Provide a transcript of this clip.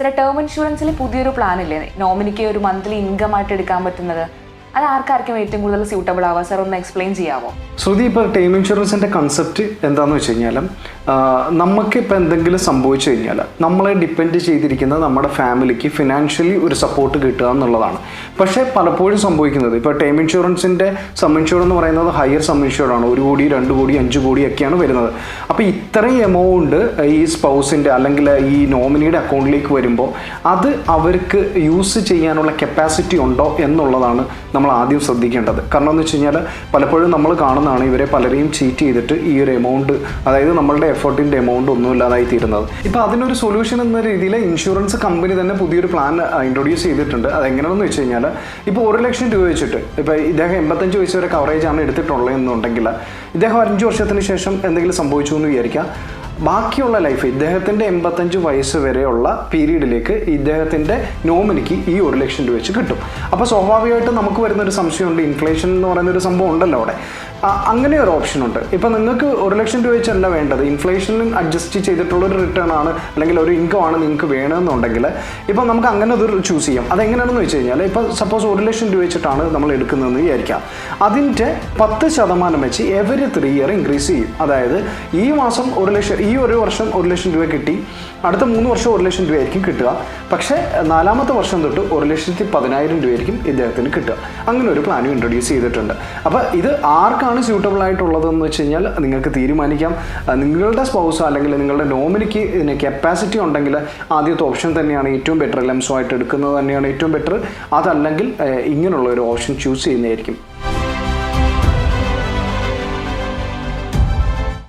ഇത്ര ടേം ഇൻഷുറൻസിൽ പുതിയൊരു പ്ലാൻ ഇല്ലേ? നോമിനിക്ക് ഒരു മന്ത്ലി ഇൻകം ആയിട്ട് എടുക്കാൻ പറ്റുന്നത്. അത് ആർക്കാർക്കും ഏറ്റവും കൂടുതൽ സ്യൂട്ടബിൾ ആവുക? സാർ ഒന്ന് എക്സ്പ്ലെയിൻ ചെയ്യാമോ ശ്രുതി ഇപ്പോൾ ടൈം ഇൻഷുറൻസിന്റെ കൺസെപ്റ്റ് എന്താണെന്ന് വെച്ച് കഴിഞ്ഞാൽ നമുക്ക് ഇപ്പോൾ എന്തെങ്കിലും സംഭവിച്ചു കഴിഞ്ഞാൽ നമ്മളെ ഡിപ്പെൻഡ് ചെയ്തിരിക്കുന്നത് നമ്മുടെ ഫാമിലിക്ക് ഫിനാൻഷ്യലി ഒരു സപ്പോർട്ട് കിട്ടുക എന്നുള്ളതാണ്. പക്ഷേ പലപ്പോഴും സംഭവിക്കുന്നത് ഇപ്പോൾ ടൈം ഇൻഷുറൻസിന്റെ സം ഇൻഷുർ എന്ന് പറയുന്നത് ഹയർ സം ഇൻഷുർഡാണ് ആണ്. ഒരു കോടി രണ്ട് കോടി അഞ്ച് കോടി ഒക്കെയാണ് വരുന്നത്. അപ്പോൾ ഇത്രയും എമൗണ്ട് ഈ സ്പൗസിന്റെ അല്ലെങ്കിൽ ഈ നോമിനിയുടെ അക്കൗണ്ടിലേക്ക് വരുമ്പോൾ അത് അവർക്ക് യൂസ് ചെയ്യാനുള്ള കപ്പാസിറ്റി ഉണ്ടോ എന്നുള്ളതാണ് നമ്മൾ ആദ്യം ശ്രദ്ധിക്കേണ്ടത്. കാരണം എന്ന് വെച്ച് കഴിഞ്ഞാൽ പലപ്പോഴും നമ്മൾ കാണുന്നതാണ് ഇവരെ പലരെയും ചീറ്റ് ചെയ്തിട്ട് ഈ ഒരു എമൗണ്ട് അതായത് നമ്മളുടെ എഫേർട്ടിന്റെ എമൗണ്ട് ഒന്നും ഇല്ലാതായി തീരുന്നത്. ഇപ്പോൾ അതിനൊരു സൊല്യൂഷൻ എന്ന രീതിയിൽ ഇൻഷുറൻസ് കമ്പനി തന്നെ പുതിയൊരു പ്ലാൻ ഇൻട്രൊഡ്യൂസ് ചെയ്തിട്ടുണ്ട്. അതെങ്ങനെയാണെന്ന് വെച്ച് കഴിഞ്ഞാൽ ഇപ്പോൾ ഒരു ലക്ഷം രൂപ വെച്ചിട്ട് ഇപ്പോൾ ഇദ്ദേഹം എൺപത്തഞ്ച് വയസ്സ് വരെ കവറേജ് ആണ് എടുത്തിട്ടുള്ളത് എന്നുണ്ടെങ്കിൽ ഇദ്ദേഹം അഞ്ച് വർഷത്തിന് ശേഷം എന്തെങ്കിലും സംഭവിച്ചു എന്ന് വിചാരിക്കാം. ബാക്കിയുള്ള ലൈഫ് ഇദ്ദേഹത്തിന്റെ എൺപത്തഞ്ച് വയസ്സ് വരെയുള്ള പീരീഡിലേക്ക് ഇദ്ദേഹത്തിന്റെ നോമിനിക്ക് ഈ ഒരു ലക്ഷം രൂപ വെച്ച് കിട്ടും. അപ്പോൾ സ്വാഭാവികമായിട്ടും നമുക്ക് വരുന്നൊരു സംശയമുണ്ട്. ഇൻഫ്ലേഷൻ എന്ന് പറയുന്ന ഒരു സംഭവം ഉണ്ടല്ലോ അവിടെ. അങ്ങനെ ഒരു ഓപ്ഷൻ ഉണ്ട്. ഇപ്പം നിങ്ങൾക്ക് ഒരു ലക്ഷം രൂപ വെച്ചല്ല വേണ്ടത്. ഇൻഫ്ലേഷനും അഡ്ജസ്റ്റ് ചെയ്തിട്ടുള്ള ഒരു റിട്ടേൺ ആണ് അല്ലെങ്കിൽ ഒരു ഇൻകം ആണ് നിങ്ങൾക്ക് വേണമെന്നുണ്ടെങ്കിൽ. ഇപ്പം നമുക്ക് അങ്ങനെ അത് ചൂസ് ചെയ്യാം. അതെങ്ങനെയാണെന്ന് വെച്ച് കഴിഞ്ഞാൽ ഇപ്പം സപ്പോസ് ഒരു ലക്ഷം രൂപ വെച്ചിട്ടാണ് നമ്മൾ എടുക്കുന്നതെന്ന് വിചാരിക്കാം. അതിന്റെ പത്ത് ശതമാനം വെച്ച് എവരി ത്രീ ഇയർ ഇൻക്രീസ് ചെയ്യും. അതായത് ഈ മാസം ഒരു ലക്ഷം ഈ ഒരു വർഷം ഒരു ലക്ഷം രൂപ കിട്ടി. അടുത്ത മൂന്ന് വർഷം ഒരു ലക്ഷം രൂപയായിരിക്കും കിട്ടുക. പക്ഷേ നാലാമത്തെ വർഷം തൊട്ട് ഒരു ലക്ഷത്തി പതിനായിരം രൂപയായിരിക്കും ഇദ്ദേഹത്തിന് കിട്ടുക. അങ്ങനെ ഒരു പ്ലാനും ഇൻട്രൊഡ്യൂസ് ചെയ്തിട്ടുണ്ട്. അപ്പോൾ ഇത് ആർക്കാണ് സ്യൂട്ടബിൾ ആയിട്ടുള്ളതെന്ന് വെച്ച് കഴിഞ്ഞാൽ നിങ്ങൾക്ക് തീരുമാനിക്കാം. നിങ്ങളുടെ സ്പൗസ് അല്ലെങ്കിൽ നിങ്ങളുടെ നോമിനിക്ക് ഇതിന് കപ്പാസിറ്റി ഉണ്ടെങ്കിൽ ആദ്യത്തെ ഓപ്ഷൻ തന്നെയാണ് ഏറ്റവും ബെറ്റർ ലെംസോ ആയിട്ട് എടുക്കുന്നത് തന്നെയാണ് ഏറ്റവും ബെറ്റർ അതല്ലെങ്കിൽ ഇങ്ങനെയുള്ള ഒരു ഓപ്ഷൻ ചൂസ് ചെയ്യുന്നതായിരിക്കും.